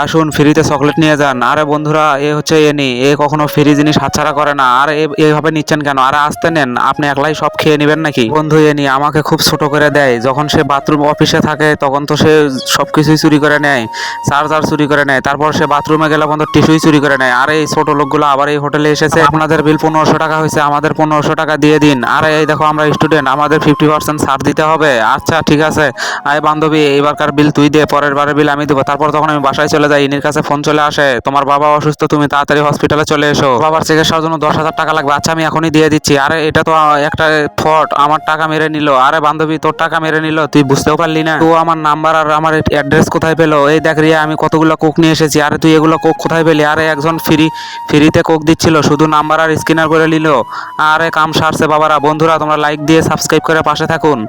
আসুন, ফ্রিতে চকলেট নিয়ে যান। আরে বন্ধুরা, এ হচ্ছে এনি এ কখনো ফ্রি জিনিস হাতছাড়া করে না। আর এ- এইভাবে নিচ্ছেন কেন? আরে আসতে নেন, আপনি একলাই সব খেয়ে নেবেন নাকি? বন্ধু, এ এনি আমাকে খুব ছোট করে দেয়। যখন সে বাথরুম অফিসে থাকে, তখন তো সে সবকিছুই চুরি করে নেয় চার্জার চুরি করে নেয়, তারপর সে বাথরুমে গেলে বন্ধু টিস্যুই চুরি করে নেয়। আর এই ছোট লোকগুলো আবার এই হোটেলে এসেছে। আপনাদের বিল পনেরোশো টাকা হয়েছে, আমাদের পনেরোশো টাকা দিয়ে দিন। আর এই দেখো, আমরা স্টুডেন্ট আমাদের ফিফটি পার্সেন্ট ছাড় দিতে হবে। আচ্ছা ঠিক আছে। আয় বান্ধবী, এইবারকার বিল তুই দে, পরের বারের বিল আমি দেবো। তারপর তখন আমি বাসায় চলে যাই ইনির কাছে ফোন চলে আসে, তোমার বাবা অসুস্থ, তুমি তাড়াতাড়ি হসপিটালে চলে এসো। বাবার চিকিৎসার জন্য দশ হাজার টাকা লাগবে। আচ্ছা আমি এখনই দিয়ে দিচ্ছি। আরে, এটা তো একটা ফট আমার টাকা মেরে নিল। আরে, বান্ধবী, তোর টাকা মেরে নিল? তুই বুঝতেও পারলি না? তো আমার নাম্বার আর আমার অ্যাড্রেস কোথায় পেল? এই দেখ রিয়া, আমি কতগুলো কোক নিয়ে এসেছি। আরে, তুই এগুলো কোক কোথায় পেলি? আরে, একজন ফ্রি ফ্রিতে কোক দিচ্ছিল, শুধু নাম্বার আর স্ক্যানার করে নিল। আরে, কাম সারছে বাবারা, বন্ধুরা, তোমরা লাইক দিয়ে সাবস্ক্রাইব করে পাশে থাকুন।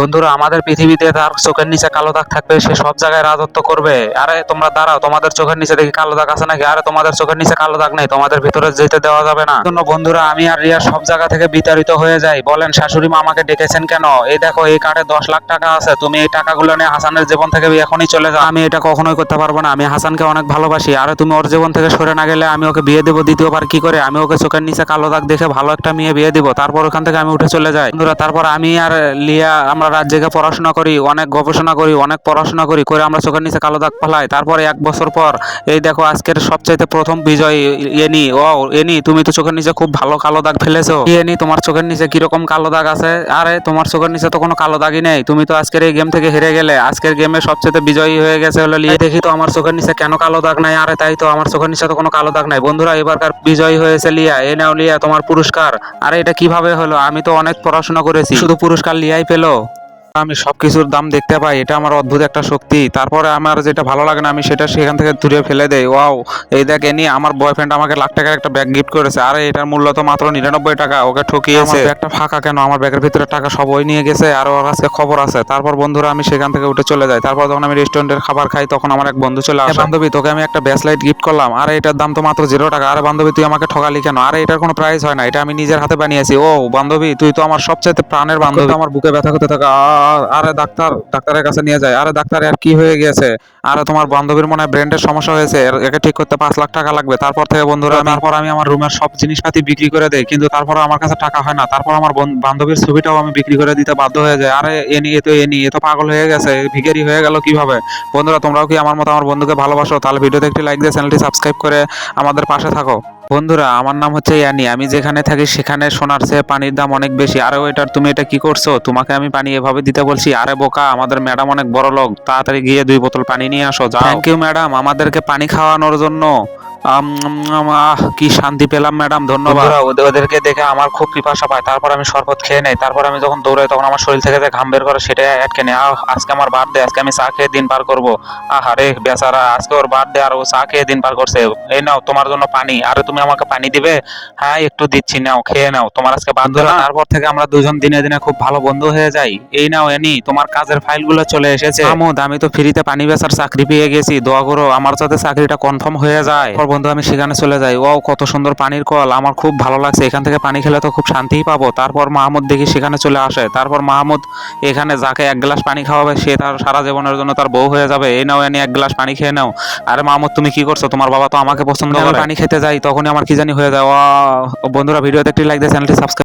বন্ধুরা, আমাদের পৃথিবীতে তার চোখের নিচে কালো দাগ থাকবে, সে সব জায়গায় রাজত্ব করবে। আরে, তোমরা দাঁড়াও, তোমাদের চোখের নিচে দেখি কালো দাগ আছে নাকি? আরে, তোমাদের চোখের নিচে কালো দাগ নেই, তোমাদের ভিতরে যেতে দেওয়া যাবে না। জন্য বন্ধুরা, আমি আর রিয়া সব জায়গা থেকে বিতাড়িত হয়ে যাই। বলেন, শাশুড়ি মা আমাকে ডেকেছেন কেন? এই দেখো, এই কার্ডে দশ লাখ টাকা আছে। তুমি এই টাকাগুলো নিয়ে হাসানের জীবন থেকে এখনই চলে যাও। আমি এটা কখনোই করতে পারব না। আমি হাসানকে অনেক ভালোবাসি। আরে, তুমি ওর জীবন থেকে সরে না গেলে আমি ওকে বিয়ে দেবো দ্বিতীয়বার কি করে? আমি ওকে চোখের নিচে কালো দাগ দেখে ভালো একটা মেয়ে বিয়ে দিব। তারপর ওখান থেকে আমি উঠে চলে যাই। বন্ধুরা, তারপর আমি আর লিয়া আমরা রাত জেগে পড়াশোনা করি, অনেক গবেষণা করি, অনেক পড়াশোনা করি, করে আমরা চোখের নিচে কালো দাগ ফালাই। তারপরে এক বছর পর, এই দেখো আজকের সবচাইতে প্রথম বিজয় এনি। ও, এনি, তুমি তো চোখের নিচে খুব ভালো কালো দাগ ফেলেছো। এনি, তোমার চোখের নিচে কীরকম কালো দাগ আছে? আরে, তোমার চোখের নিচে তো কোনো কালো দাগই নেই। তুমি তো আজকের এই গেম থেকে হেরে গেলে, আজকের গেমে সবচেয়ে বিজয়ী হয়ে গেছে হলো লিয়ে। দেখি তো আমার চোখের নিচে কেন কালো দাগ নাই? আরে, তাই তো, আমার চোখের নিচে তো কোনো কালো দাগ নাই। বন্ধুরা, এবারকার বিজয়ী হয়েছে লিয়া। এ নাও লিয়া, তোমার পুরস্কার। আরে, এটা কীভাবে হলো? আমি তো অনেক পড়াশোনা করেছি। শুধু পুরস্কার লিয়াই পেল। আমি সবকিছুর দাম দেখতে পাই এটা আমার অদ্ভুত একটা শক্তি। তারপরে আমার যেটা ভালো লাগে না আমি সেটা সেখান থেকে দূরে ফেলে দেই। ওয়াও এই দেখ এনি আমার বয়ফ্রেন্ড আমাকে লাখ টাকার একটা ব্যাগ গিফট করেছে। আরে এটার মূল্য তো মাত্র নিরানব্বই টাকা ওকে ঠকিয়েছে। ব্যাগটা ফাঁকা কেন? আমার ব্যাগের ভিতরে টাকা সব ওই নিয়ে গেছে আর ওর কাছে খবর আছে। তারপর বন্ধুরা আমি সেখান থেকে উঠে চলে যাই। তারপর যখন আমি রেস্টুরেন্টের খাবার খাই তখন আমার এক বন্ধু চলে আসে। বান্ধবী তোকে আমি একটা ব্যাসলাইট গিফট করলাম। আরে এটার দাম তো মাত্র জিরো টাকা। আরে বান্ধবী তুই আমাকে ঠকালি কেন? আরে এটার কোনো প্রাইস হয় না। এটা আমি নিজের হাতে বানিয়েছি। ও বান্ধবী তুই তো আমার সবচেয়ে প্রাণের বান্ধবী। আমার বুকে ব্যথা করতে থাকা। আরে ডাক্তার, ডাক্তারের কাছে নিয়ে যায়। আরে ডাক্তার আর কি হয়ে গেছে? আরে তোমার বান্ধবীর মনে হয় ব্রেন্ডের সমস্যা হয়েছে। একে ঠিক করতে পাঁচ লাখ টাকা লাগবে। তারপর থেকে বন্ধুরা তারপর আমি আমার রুমের সব জিনিসপাতি বিক্রি করে দেই। কিন্তু তারপর আমার কাছে টাকা হয় না। তারপর আমার বন- বান্ধবীর ছবিটাও আমি বিক্রি করে দিতে বাধ্য হয়ে যায় আরে, এ তো এনি এ তো পাগল হয়ে গেছে। ভিখারি হয়ে গেল কীভাবে? বন্ধুরা, তোমরাও কি আমার মতো আমার বন্ধুকে ভালোবাসো? তাহলে ভিডিওতে একটি লাইক দিয়ে চ্যানেলটি সাবস্ক্রাইব করে আমাদের পাশে থাকো। বন্ধুরা, আমার নাম হচ্ছে ইয়ানি। আমি যেখানে থাকি, সেখানে সোনার চেয়ে পানির দাম অনেক বেশি। আরে ওইটার তুমি এটা কি করছ? তোমাকে আমি পানি এভাবে দিতে বলছি। আরে বোকা, আমাদের ম্যাডাম অনেক বড় লোক। তাড়াতাড়ি গিয়ে দুই বোতল পানি নিয়ে আসো থ্যাংক ইউ ম্যাডাম আমাদেরকে পানি খাওয়ানোর জন্য। আহ কি শান্তি পেলাম ম্যাডাম ধন্যবাদ। ওদের- ওদেরকে দেখে আমার খুব পিপাসা পায়। তারপর আমি শরবত খেয়ে নেই। তারপর আমি যখন দৌড়াই তখন আমার শরীর থেকে যে ঘাম বের করে সেটাই আটকে নেই। আজকে আমার বার্থডে আজকে আমি চা খেয়ে দিন পার করব। আহারে বেচারা আজকে ওর বার্থডে আর ও চা খেয়ে দিন পার করছে। এই নাও তোমার জন্য পানি। আরে তুমি আমাকে পানি দিবে? হ্যাঁ একটু দিচ্ছি নাও খেয়ে নাও। তোমার আজকে বার্থডে তারপর থেকে আমরা দুজন দিনে দিনে খুব ভালো বন্ধু হয়ে যাই। এই নাও এনি তোমার কাজের ফাইলগুলো চলে এসেছে। আমোদ আমি তো ফ্রিতে পানি বেচার চাকরি পেয়ে গেছি। দোয়া করো আমার যাতে চাকরিটা কনফার্ম হয়ে যায়। বন্ধু আমি সেখানে চলে যাই। ও কত সুন্দর পানির কল। আমার খুব ভালো লাগছে। এখান থেকে পানি খেলে তো খুব শান্তিই পাবো। তারপর মাহমুদ দেখি সেখানে চলে আসে। তারপর মাহমুদ এখানে যাকে এক গ্লাস পানি খাওয়াবে সে তার সারা জীবনের জন্য তার বউ হয়ে যাবে। এই নাও এনে এক গ্লাস পানি খেয়ে নাও। আরে মাহমুদ তুমি কি করছ? তোমার বাবা তো আমাকে পছন্দ করে। পানি খেতে যাই তখনই আমার কি জানি হয়ে যায়। ও বন্ধুরা ভিডিওতে একটি লাইক দিয়ে চ্যানেলটি সাবস্ক্রাইব